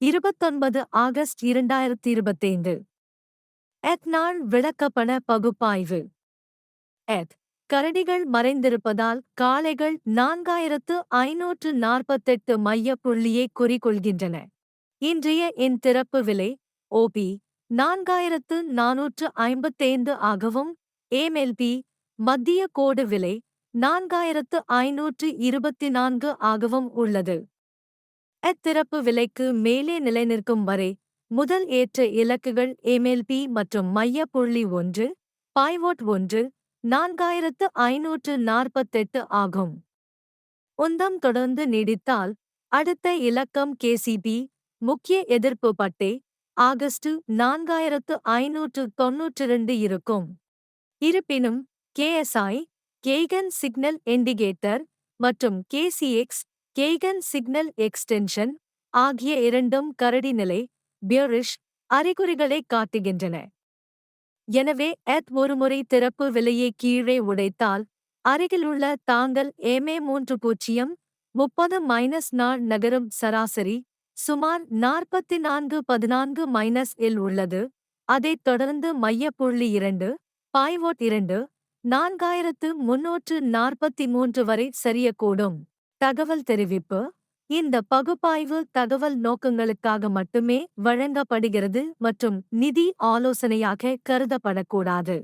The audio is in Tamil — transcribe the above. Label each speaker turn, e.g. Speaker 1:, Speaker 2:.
Speaker 1: இருபத்தொன்பது ஆகஸ்ட் இரண்டாயிரத்தி இருபத்தைந்து எத் நாள் விளக்கப்பண பகுப்பாய்வு. எத் கரடிகள் மறைந்திருப்பதால் காளைகள் நான்காயிரத்து ஐநூற்று நாற்பத்தெட்டு மைய புள்ளியை குறிக்கொள்கின்றன. இன்றைய என் திறப்பு விலை ஓபி நான்காயிரத்து நானூற்று ஐம்பத்தைந்து ஆகவும் ஏமெல்பி மத்திய கோடு விலை நான்காயிரத்து ஐநூற்று இருபத்தி நான்கு ஆகவும் உள்ளது. அத்திறப்பு விலைக்கு மேலே நிலைநிற்கும் வரை முதல் ஏற்ற இலக்குகள் எம்எல்பி மற்றும் மைய புள்ளி ஒன்று பாய்வோட் ஒன்று நான்காயிரத்து ஐநூற்று நாற்பத்தெட்டு ஆகும். உந்தம் தொடர்ந்து நீடித்தால் அடுத்த இலக்கம் கேசிபி முக்கிய எதிர்ப்பு பட்டே ஆகஸ்டு நான்காயிரத்து ஐநூற்று தொன்னூற்றிரண்டு இருக்கும். இருப்பினும் கேஎஸ்ஐ கேகன் சிக்னல் இண்டிகேட்டர் மற்றும் கேசிஎக்ஸ் கேகன் சிக்னல் எக்ஸ்டென்ஷன் ஆகிய இரண்டும் கரடி நிலை பியரிஷ் அறிகுறிகளை காட்டுகின்றன. எனவே எத் ஒருமுறை திறப்பு விலையை கீழே உடைத்தால் அருகிலுள்ள தாங்கள் ஏமே மூன்று பூஜ்ஜியம் முப்பது மைனஸ் நாள் நகரும் சராசரி சுமார் நாற்பத்தி நான்கு பதினான்கு மைனஸ் இல் உள்ளது. அதைத் தொடர்ந்து மையப்புள்ளி இரண்டு பாய்வோட் இரண்டு நான்காயிரத்து முன்னூற்று நாற்பத்தி மூன்று வரை சரியக்கூடும். தகவல் தெரிவிப்பு. இந்த பகுப்பாய்வு தகவல் நோக்கங்களுக்காக மட்டுமே வழங்கப்படுகிறது மற்றும் நிதி ஆலோசனையாக கருதப்படக்கூடாது.